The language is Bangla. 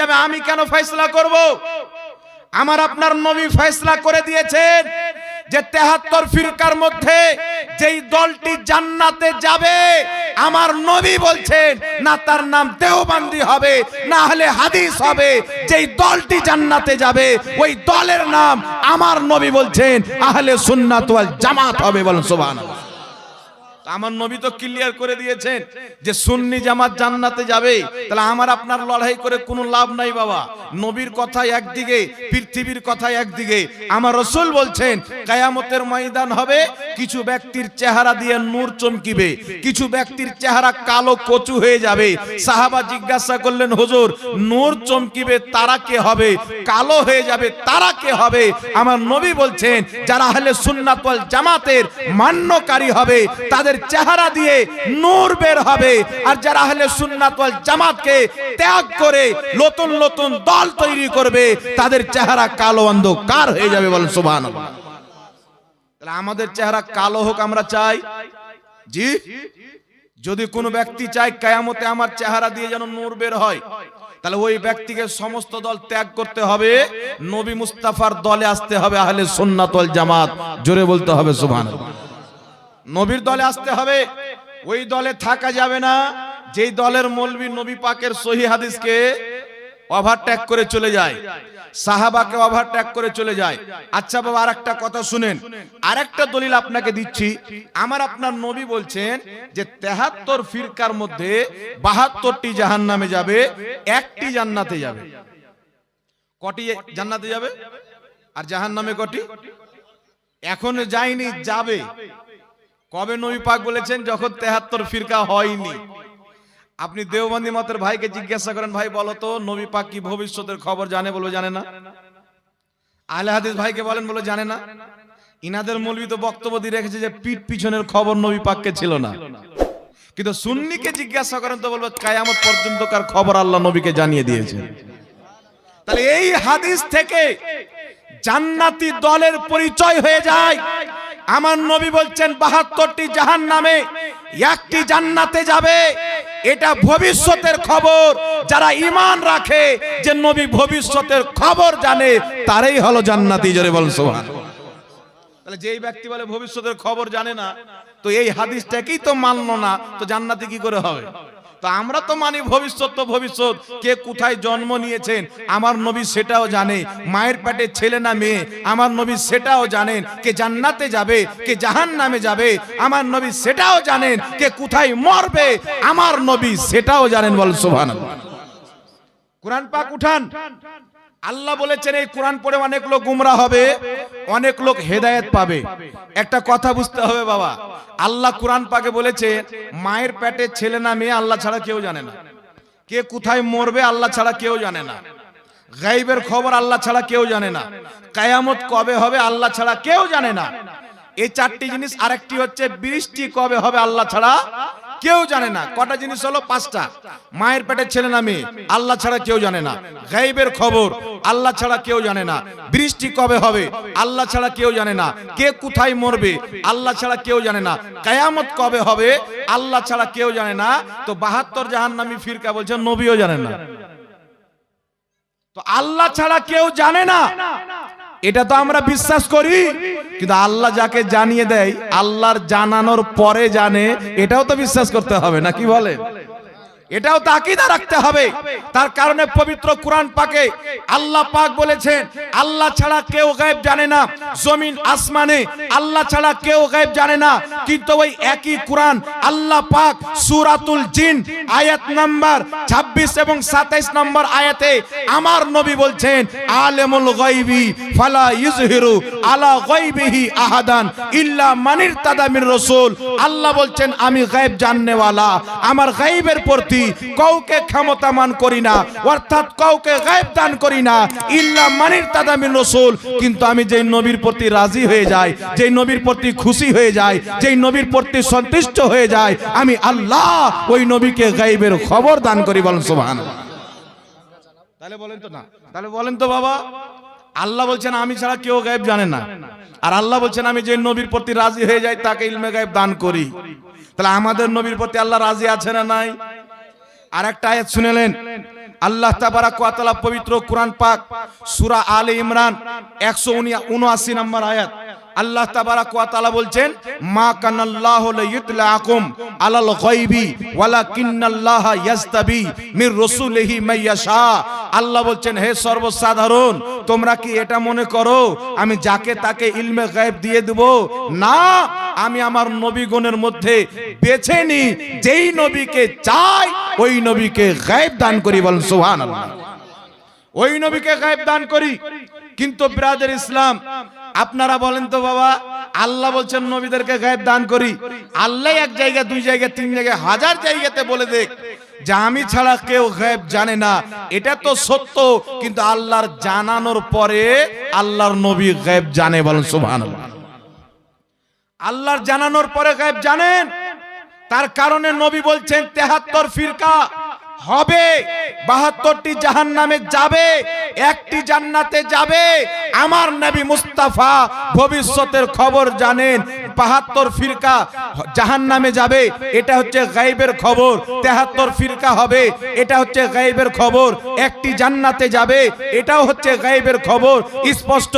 যাবে, আমি কেন ফয়সলা করব? আমার আপনার নবী ফয়সলা করে দিয়েছেন যে তেহাত্তর ফিরকার মধ্যে যেই দলটি জান্নাতে যাবে, আমার নবী বলছেন, না, তার নাম দেওবান্দি হবে, না হলে হাদিস হবে, যেই দলটি জান্নাতে যাবে, ওই দলের নাম আমার নবী বলছেন, আহলে সুন্নাত ওয়াল জামাত হবে বলেন সুবহানাল্লাহ। আমার নবী তো ক্লিয়ার করে দিয়েছেন যে সুন্নি জামাত জান্নাতে যাবে। তাহলে আমার আপনার লড়াই করে কোনো লাভ নাই বাবা। নবীর কথা একদিকে, পৃথিবীর কথা একদিকে। আমার রসুল বলছেন, কায়ামতের ময়দান হবে কিছু ব্যক্তির চেহারা দিয়ে নূর চমকিবে, কিছু ব্যক্তির চেহারা কালো কচু হয়ে যাবে। সাহাবা জিজ্ঞাসা করলেন, হুজুর, নূর চমকিবে তারা কে হবে? কালো হয়ে যাবে তারা কে হবে? আমার নবী বলছেন, যারা আহলে সুন্নাত ওয়াল জামাতের মান্যকারী হবে, তাদের চেহারা দিয়ে নূর বের হবে। আর যারা আহলে সুন্নাত ওয়াল জামাতকে ত্যাগ করে নতুন নতুন দল তৈরি করবে, তাদের চেহারা কালো অন্ধকার হয়ে যাবে বলেন সুবহানাল্লাহ। তাহলে আমাদের চেহারা কালো হোক আমরা চাই। জি? যদি কোনো ব্যক্তি চায় কায়ামতে আমার চেহারা দিয়ে যেন নূর বের হয়, তাহলে ওই ব্যক্তিকে সমস্ত দল ত্যাগ করতে হবে। নবী মুস্তাফার দলে আসতে হবে আহলে সুন্নাত ওয়াল জামাত। জোরে বলতে হবে, সুবহানাল্লাহ। নবীর দলে আসতে হবে, ওই দলে থাকা যাবে না। যেই দলের মৌলবী নবী পাকের সহি হাদিসকে ওভারটেক করে চলে যায়। সাহাবাকে ওভারটেক করে চলে যায়। আচ্ছা বাবা আর একটা কথা শুনেন। আরেকটা দলিল আপনাকে দিচ্ছি। আমার আপনার নবী বলছেন যে তেহাত্তর ফিরকার মধ্যে বাহাত্তরটি জাহান নামে যাবে, একটি জান্নাতে যাবে। কটি জান্নাতে যাবে? আর জাহান নামে কটি? এখনও যায়নি, যাবে। কবে নবী পাক বলেছেন, যখন তেহাত্তর ফিরকা হয়নি। আপনি দেওবন্দি মতের ভাইকে জিজ্ঞাসা করেন, ভাই, বলো তো, নবী পাক কি ভবিষ্যতের খবর জানে বলব জানে না? আলে হাদিস ভাইকে বলেন বলে জানে না। ইনাদের মৌলবী তো বক্তব্য দিয়ে রেখেছে যে পিঠ পিছনের খবর নবী পাককে ছিল না। কিন্তু সুন্নিকে জিজ্ঞাসা করেন তো বলব, কায়ামত পর্যন্তকার খবর আল্লাহ নবীকে জানিয়ে দিয়েছে? তাহলে এই হাদিস থেকে জান্নাতি দলের পরিচয় হয়ে যায়। আমার নবী বলছেন, বাহাত্তরটি জাহান নামে একটি জান্নাতে যাবে। এটা ভবিষ্যতের খবর। যারা ইমান রাখে, যে নবী ভবিষ্যতের খবর জানে, তারাই হলো জান্নাতি, জোরে বল সোহান তাহলে যেই ব্যক্তি বলে ভবিষ্যতের খবর জানে না, তো এই হাদিসটাকেই তো মানলো না, তো জান্নাতি কি করে হবে? তো আমরা তো মানি ভবিষ্যৎ তো ভবিষ্যৎ। কে কোথায় জন্ম নিয়েছেন, আমার নবী সেটাও জানে। মায়ের পেটে ছেলে না মেয়ে, আমার নবী সেটাও জানেন। কে জান্নাতে যাবে, কে জাহান নামে যাবে, আমার নবী সেটাও জানেন। কে কোথায় মরবে, আমার নবী সেটাও জানেন বল সুবহান কোরআন পাক উঠান। আল্লাহ বলেছেন, এই কোরআন পড়ে অনেক লোক গুমরা হবে, অনেক লোক হেদায়েত পাবে। একটা কথা বুঝতে হবে বাবা, আল্লাহ কোরআন পাকে বলেছে, মায়ের পেটে ছেলে না মেয়ে আল্লাহ ছাড়া কেউ জানে না। কে কোথায় মরবে আল্লাহ ছাড়া কেউ জানে না। গাইবের খবর আল্লাহ ছাড়া কেউ জানে না। কায়ামত কবে হবে আল্লাহ ছাড়া কেউ জানে না। এই চারটি জিনিস আরেকটি হচ্ছে, বৃষ্টি কবে হবে আল্লাহ ছাড়া কেউ জানে না। কটা জিনিস হলো? পাঁচটা। মায়ের পেটে ছেলে না মেয়ে। আল্লাহ ছাড়া কেউ জানে না। গাইবের খবর। আল্লাহ ছাড়া কেউ জানে না। বৃষ্টি কবে হবে? আল্লাহ ছাড়া কেউ জানে না। কে কোথায় মরবে? আল্লাহ ছাড়া কেউ জানে না। কায়ামত কবে হবে? আল্লাহ ছাড়া কেউ জানে না। তো বাহাত্তর জাহান্নামী ফিরকা বলছে, নবীও জানে না। তো আল্লাহ ছাড়া কেউ জানে না। এটা তো আমরা বিশ্বাস করি। কিন্তু আল্লাহ যাকে জানিয়ে দেয়, আল্লাহর জানানোর পরে জানে, এটাও তো বিশ্বাস করতে হবে না, কি বলে এটাও তাকিদা রাখতে হবে। তার কারণে পবিত্র কোরআন পাকে আল্লাহ পাক বলেছেন, আল্লাহ ছাড়া কেউ গায়েব জানে না, জমিন আসমানে, আল্লাহ ছাড়া কেউ গায়েব জানে না। কিন্তু ওই একই কোরআন আল্লাহ পাক সূরাতুল জিন আয়াত নাম্বার 26 এবং 27 নম্বর আয়াতে আমার নবী বলছেন, আলেমুল গায়বি ফালা ইউজহিরু আলা গায়বিহি আহাদান ইল্লা মানির তাদামির রাসূল। আল্লাহ বলছেন, আমি গায়েব জাননেওয়ালা। আমার গায়েবের প্রতি কাউকে ক্ষমতামান করি না, অর্থাৎ কাউকে গায়েব দান করি না, ইল্লা মানির তাদামির রাসূল, কিন্তু আমি যেই নবীর প্রতি রাজি হয়ে যাই, যেই নবীর প্রতি খুশি হয়ে যায় যেই নবীর প্রতি সন্তুষ্ট হয়ে যায় আমি আল্লাহ ওই নবীকে গায়েবের খবর দান করি বলেন সুবহানাল্লাহ। তাহলে বলেন তো না। তাহলে বলেন তো বাবা, আল্লাহ বলছেন আমি ছাড়া কেউ গায়েব জানে না। আর আল্লাহ বলছেন আমি যে নবীর প্রতি রাজি হয়ে যাই, তাকে ইলমে গায়েব দান করি। তাহলে আমাদের নবীর প্রতি আল্লাহ রাজি আছে না নাই? আর একটা আয়াত শুনেলেন। আল্লাহ তাবারাক ওয়া পবিত্র কোরআন পাক, সূরা আলে ইমরান 179 নম্বর আয়াত। আল্লাহ তাবারাক ওয়া তাআলা বলছেন, মা কানাল্লাহু লিয়ুতলাকুম আলাল গায়বি, ওয়ালাকিন্নাল্লাহা ইয়াস্তাবি মির রাসূলিহি মাইয়াশা আল্লাহ বলছেন, হে সর্বসাধারণ, তোমরা কি এটা মনে করো, আমি যাকে তাকে ইলমে গায়েব দিয়ে দেব? না, আমি আমার নবীগণের মধ্যে বেছে নি যেই নবীকে চাই ওই নবীকে গায়েব দান করি বলেন, সুবহানাল্লাহ। ওই নবীকে গায়েব দান করি। কিন্তু ব্রাদের ইসলাম, আপনারা বলেন তো বাবা, আল্লাহ বলছেন নবীদেরকে গায়েব দান করি। আল্লাহ এক জায়গা দুই জায়গা তিন জায়গায়, হাজার জায়গাতে বলে দেখ যে আমি ছাড়া কেউ গায়েব জানে না। এটা তো সত্য, কিন্তু আল্লাহর জানানোর পরে আল্লাহর নবী গায়েব জানে বলেন, সুবহানাল্লাহ। আল্লাহর জানানোর পরে গায়েব জানেন। তার কারণে নবী বলছেন, তেহাত্তর ফিরকা হবে, বাহাত্তরটি জাহান নামে যাবে, একটি জান্নাতে যাবে। আমার নবী মুস্তাফা ভবিষ্যতের খবর জানেন, বাহাত্তর ফিরকা জাহান নামে যাবে, এটা হচ্ছে গাইবের খবর। তেহাত্তর ফিরকা হবে, এটা হচ্ছে গাইবের খবর। একটি জান্নাতে যাবে, এটাও হচ্ছে গাইবের খবর। স্পষ্ট